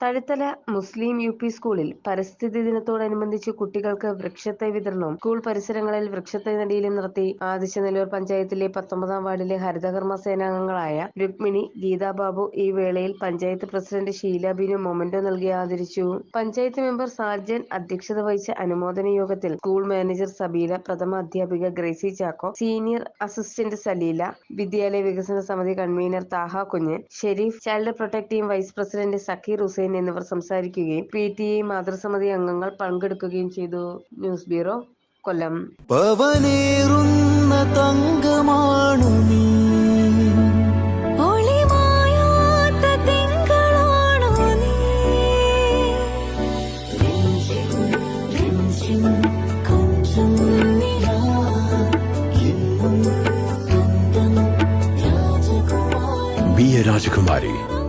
തഴുത്തല മുസ്ലിം U P സ്കൂളിൽ പരിസ്ഥിതി ദിനത്തോടനുബന്ധിച്ച് കുട്ടികൾക്ക് വൃക്ഷത്തൈ വിതരണവും സ്കൂൾ പരിസരങ്ങളിൽ വൃക്ഷത്തൈ നടീലും നടത്തി ആദിശനെല്ലൂർ പഞ്ചായത്തിലെ പത്തൊമ്പതാം വാർഡിലെ ഹരിതകർമ്മ സേനാംഗങ്ങളായ രുക്മിണി ഗീതാബാബു ഈ വേളയിൽ പഞ്ചായത്ത് പ്രസിഡന്റ് ഷീല ബിനു മൊമന്റോ നൽകി ആദരിച്ചു. പഞ്ചായത്ത് മെമ്പർ സാർജൻ അധ്യക്ഷത വഹിച്ച അനുമോദന യോഗത്തിൽ സ്കൂൾ മാനേജർ സബീല പ്രഥമ അധ്യാപിക ഗ്രേസി ചാക്കോ സീനിയർ അസിസ്റ്റന്റ് സലീല വിദ്യാലയ വികസന സമിതി convener Thaha Kunju Shareef child protect team vice president Sakkir Hussain എന്നിവർ സംസാരിക്കുകയും പി ടി എ മാതൃസമിതി അംഗങ്ങൾ പങ്കെടുക്കുകയും ചെയ്തു. ന്യൂസ് ബ്യൂറോ കൊല്ലം. പവനേറുന്ന തങ്കമാണു നീ. രാജകുമാരി